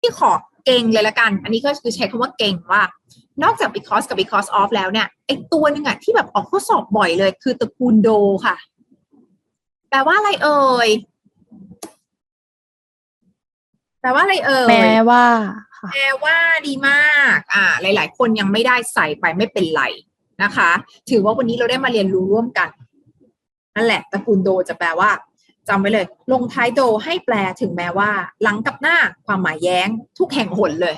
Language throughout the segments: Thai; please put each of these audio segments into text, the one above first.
ที่ขอเก่งเลยละกัน อันนี้ก็คือใช้คำว่าเก่งว่า นอกจาก because กับ because of แล้วเนี่ยไอตัวหนึงอะที่แบบออกข้อสอบบ่อยเลยคือตระกูลโดค่ะ แปลว่าอะไรเอ่ยแปลว่าอะไรเอ่ยแม้ว่าค่ะแปลว่าดีมาก อ่า หลาย ๆ คนยังไม่ได้ใส่ไปไม่เป็นไรนะคะ ถือว่าวันนี้เราได้มาเรียนรู้ร่วมกันนั่นแหละตระกูลโดจะแปลว่า จำไว้เลย ลงท้ายโดให้แปลถึงแม้ว่า หลังกับหน้าความหมายแย้งทุกแห่งหนเลย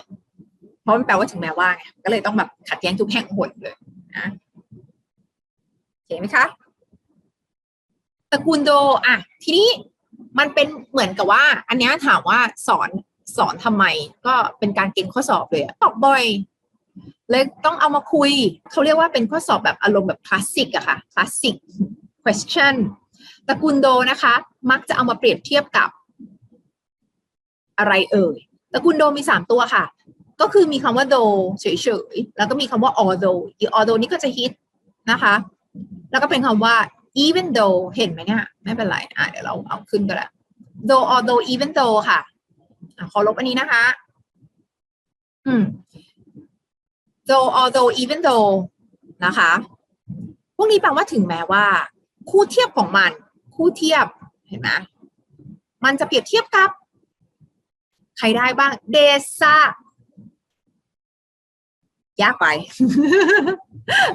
เพราะมันแปลว่าถึงแม้ว่าไงก็เลยต้องแบบขัดแย้งทุกแห่งหนเลยนะเห็นไหมคะตระกูลโดอะทีนี้มันเป็นเหมือนกับว่า อันนี้ถามว่าสอนสอนทำไม ก็เป็นการเก่งข้อสอบเลยตอบบ่อยเลยต้องเอามาคุย เขาเรียกว่าเป็นข้อสอบแบบอารมณ์แบบคลาสสิกอะค่ะคลาสสิก question ตระกูลโดนะคะ มักจะเอามาเปรียบเทียบกับอะไรเอ่ยตระกูลโดมีสามตัวค่ะ ก็คือมีคำว่าโดเฉยๆแล้วก็มีคำว่า although อี although นี่ก็จะฮิตนะคะ แล้วก็เป็นคำว่า even though เห็นไหมเนี่ยไม่เป็นไรอะเดี๋ยวเราเอาขึ้นก็ได้ though although even though ค่ะอะขอลบอันนี้นะคะ อืม though although even though นะคะ พวกนี้แปลว่าถึงแม้ว่า คู่เทียบของมัน คู่เทียบเห็นไหมมันจะเปรียบเทียบกับ ใครได้บ้างเดซ่ายากไป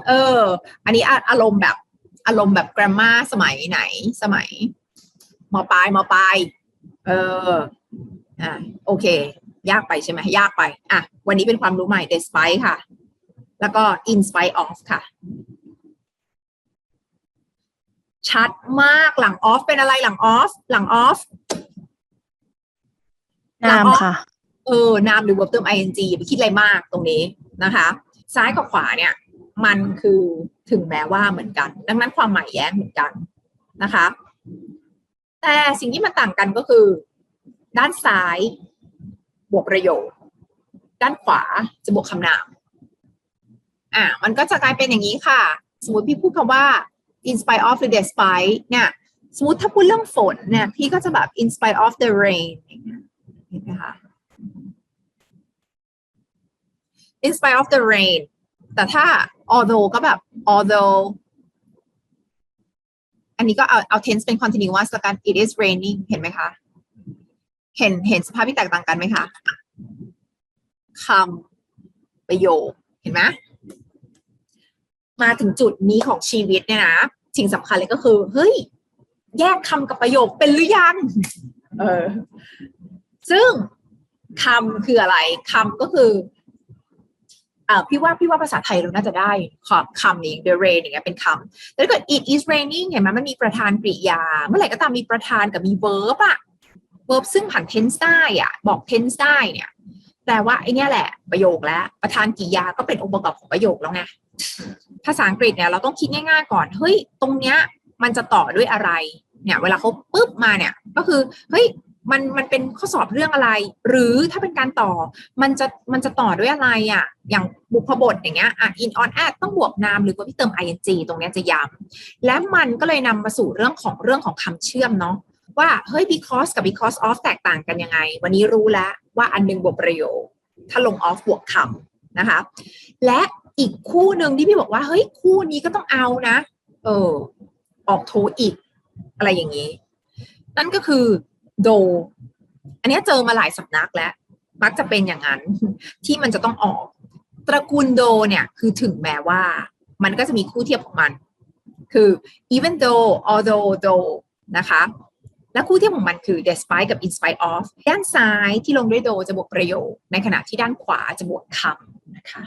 เออ อันนี้อารมณ์แบบอารมณ์แบบกรามาสมัยไหน สมัยมปลายมปลายเอออะโอเค ยากไปใช่ไหมยากไป อะ วันนี้เป็นความรู้ใหม่ despite ค่ะ แล้วก็ in spite of ค่ะ ชัดมากหลัง off เป็นอะไรหลัง off หลัง off นามค่ะ เออนามหรือ verb เติม ing อย่าไปคิดอะไรมากตรงนี้นะคะ ซ้ายกับขวาเนี่ย มันคือถึงแม้ว่าเหมือนกัน ดังนั้นความหมายแย้งเหมือนกันนะคะ แต่สิ่งที่มันต่างกันก็คือ ด้านซ้าย บวกประโยค ด้านขวาจะบวกคำนาม อะมันก็จะกลายเป็นอย่างนี้ค่ะ สมมติพี่พูดคำว่า in spite of หรือ despite เนี่ยสมมติถ้าพูดเรื่องฝนเนี่ยพี่ก็จะแบบ in spite of the rain เห็นไหมคะ in spite of the rain แต่ถ้า although ก็แบบ although อันนี้ก็เอาเอา tense เป็น continuous ล้วกัน it is raining เห็นไหมคะ เห็นเห็นสภาพที่แตกต่างกันไหมคะคำประโยค เห็นไหม มาถึงจุดนี้ของชีวิตเนี่ยนะสิ่งสำคัญเลยก็คือ เฮ้ย แยกคำกับประโยคเป็นหรือยัง เออ ซึ่งคำคืออะไรคำก็คืออ่าพี่ว่าพี่ว่าภาษาไทยเราน่าจะได้ขอบคำนี้ the rain อย่างเงี้ยเป็นคำแต่ถ้าเกิด it is raining เห็นไหมมันมีประธานกริยา เมื่อไหร่ก็ตามมีประธานกับมี verb อะ verb ซึ่งผัน tense ได้อะบอก tense ได้เนี่ยแต่ว่าไอเนี้ยแหละประโยคแล้ว ประธานกริยาก็เป็นองค์ประกอบของประโยคแล้วไง ภาษาอังกฤษเนี่ยเราต้องคิดง่ายๆก่อนเฮ้ยตรงเนี้ยมันจะต่อด้วยอะไร เนี่ย เวลาเขาปุ๊บมาเนี่ย ก็คือเฮ้ยมันมันเป็นข้อสอบเรื่องอะไร หรือถ้าเป็นการต่อมันจะมันจะต่อด้วยอะไรอะ อย่างบุพบทอย่างเงี้ยอะ in on at ต้องบวกนามหรือว่าที่เติม ing ตรงเนี้ยจะย้ำและมันก็เลยนำมาสู่เรื่องของเรื่องของคำเชื่อมเนาะว่าเฮ้ย because กับ because of แตกต่างกันยังไง วันนี้รู้แล้วว่าอันหนึงบวกประโยค ถ้าลง off บวกคำนะคะ และ อีกคู่หนึ่งที่พี่บอกว่า เฮ้ยคู่นี้ก็ต้องเอานะ เออ ออกโทอีก อะไรอย่างนี้ นั่นก็คือโด อันนี้เจอมาหลายสำนักแล้ว มักจะเป็นอย่างนั้น ที่มันจะต้องออก ตระกูลโดเนี่ย คือถึงแม้ว่า มันก็จะมีคู่เทียบของมัน คือ even though although though นะคะ และคู่เทียบของมันคือ despite กับ in spite of ด้านซ้ายที่ลงด้วยโดจะบวกประโยค ในขณะที่ด้านขวาจะบวกคำนะคะ